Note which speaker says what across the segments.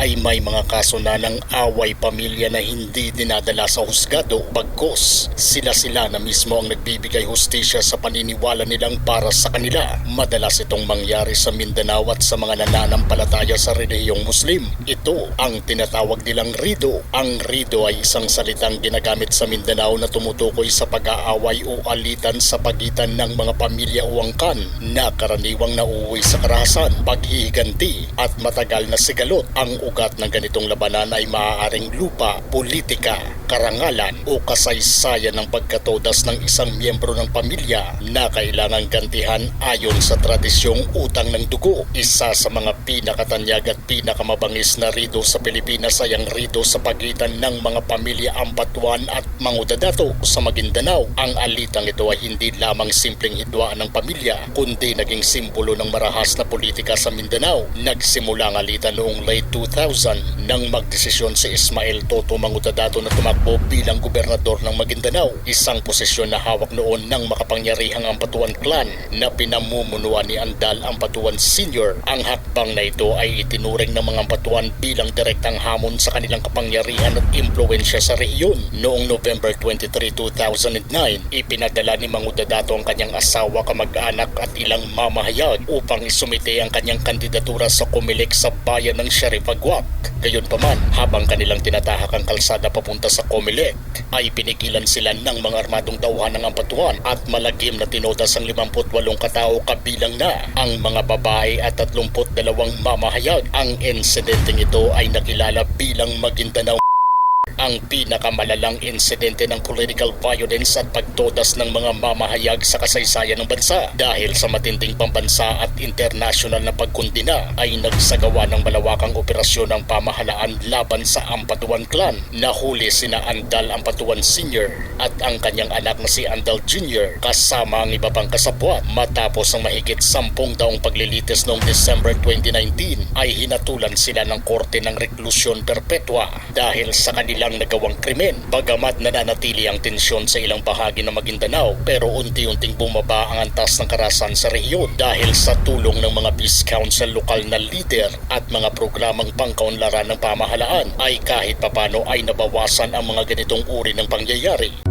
Speaker 1: ay may mga kaso na ng away pamilya na hindi dinadala sa husgado bagkos sila-sila na mismo ang nagbibigay hustisya sa paniniwala nilang para sa kanila. Madalas itong mangyari sa Mindanao at sa mga nananampalataya sa relihiyong Muslim. Ito ang tinatawag nilang rido. Ang rido ay isang salitang ginagamit sa Mindanao na tumutukoy sa pag-aaway o alitan sa pagitan ng mga pamilya o angkan na karaniwang nauuwi sa karahasan, paghihiganti at matagal na sigalot. Ang ugat ng ganitong labanan ay maaaring lupa, politika, karangalan o kasaysayan ng pagkatodas ng isang miyembro ng pamilya na kailangang gantihan ayon sa tradisyong utang ng dugo. Isa sa mga pinakatanyag at pinakamabangis na rido sa Pilipinas ay ang rido sa pagitan ng mga pamilya Ampatuan at Mangudadato sa Maguindanao. Ang alitang ito ay hindi lamang simpleng hidwaan ng pamilya kundi naging simbolo ng marahas na politika sa Mindanao. Nagsimula ang alitan noong late 2000 nang magdesisyon si Ismael Toto Mangudadato na tumakbo bilang gobernador ng Maguindanao, isang posisyon na hawak noon ng makapangyarihang Ampatuan clan na pinamumunuan ni Andal Ampatuan Sr. Ang hakbang na ito ay itinuring ng mga Ampatuan bilang direktang hamon sa kanilang kapangyarihan at impluensya sa rehiyon. Noong November 23, 2009, ipinadala ni Mangudadato ang kanyang asawa, kamag-anak at ilang mamahayag upang isumite ang kanyang kandidatura sa Comelec sa bayan ng Sharif Agwak. Gayunpaman, habang kanilang tinatahak ang kalsada papunta sa Comelec, ay pinigilan sila ng mga armadong tauhan ng Ampatuan at malagim na tinodas ang 58 katao kabilang na ang mga babae at 32 mamahayag. Ang insidenteng ito ay nakilala bilang Maguindanao ang pinakamalalang insidente ng political violence at pagtodas ng mga mamahayag sa kasaysayan ng bansa dahil sa matinding pambansa at international na pagkundina ay nagsagawa ng malawakang operasyon ng pamahalaan laban sa Ampatuan Clan. Nahuli sina Andal Ampatuan Sr. at ang kanyang anak na si Andal Jr. kasama ang iba pang kasabwat matapos ang mahigit sampung taong paglilitis noong December 2019 ay hinatulan sila ng korte ng reklusyon perpetua dahil sa kanilang nagawang krimen. Bagamat nananatili ang tensyon sa ilang bahagi ng Maguindanao pero unti-unting bumaba ang antas ng karasan sa rehiyon dahil sa tulong ng mga peace council lokal na leader at mga programang pangkaunlaran ng pamahalaan ay kahit papano ay nabawasan ang mga ganitong uri ng pangyayari.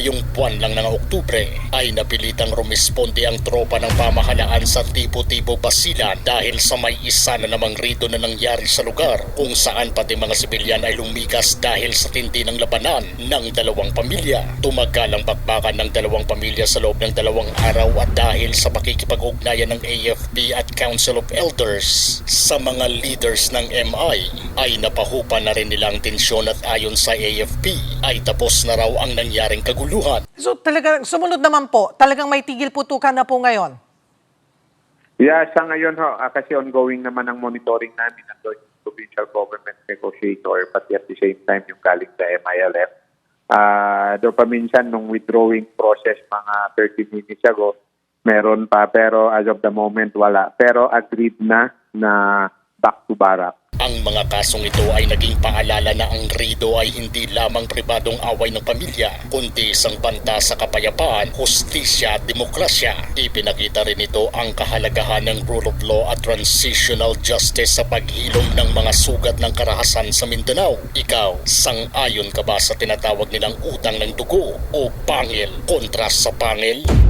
Speaker 1: Ngayong buwan lang ng Oktubre ay napilitang rumisponde ang tropa ng pamahalaan sa tipo-tipo basilan dahil sa may isa na namang rito na nangyari sa lugar kung saan pati mga sibilyan ay lumikas dahil sa tindi ng labanan ng dalawang pamilya. Tumagal ang bakbakan ng dalawang pamilya sa loob ng dalawang araw at dahil sa pakikipag-ugnayan ng AFP at Council of Elders sa mga leaders ng MI ay napahupa na rin nila tensyon at ayon sa AFP ay tapos na raw ang nangyaring kaguluhan.
Speaker 2: So talagang sumunod naman po, talagang may tigil putukan na po ngayon.
Speaker 3: Yeah, sa ngayon ho, ah, kasi ongoing naman ang monitoring namin ng provincial government negotiator pati at the same time yung galing sa MILF. Ah, doon pa minsan nung withdrawing process mga 30 minutes ago, meron pa pero as of the moment wala. Pero agreed na na back to barak.
Speaker 1: Ang mga kasong ito ay naging paalala na ang Rido ay hindi lamang pribadong away ng pamilya, kundi isang banta sa kapayapaan, hustisya demokrasya. Ipinakita rin ito ang kahalagahan ng rule of law at transitional justice sa paghilom ng mga sugat ng karahasan sa Mindanao. Ikaw, sang-ayon ka ba sa tinatawag nilang utang ng dugo o pangil kontra sa pangil?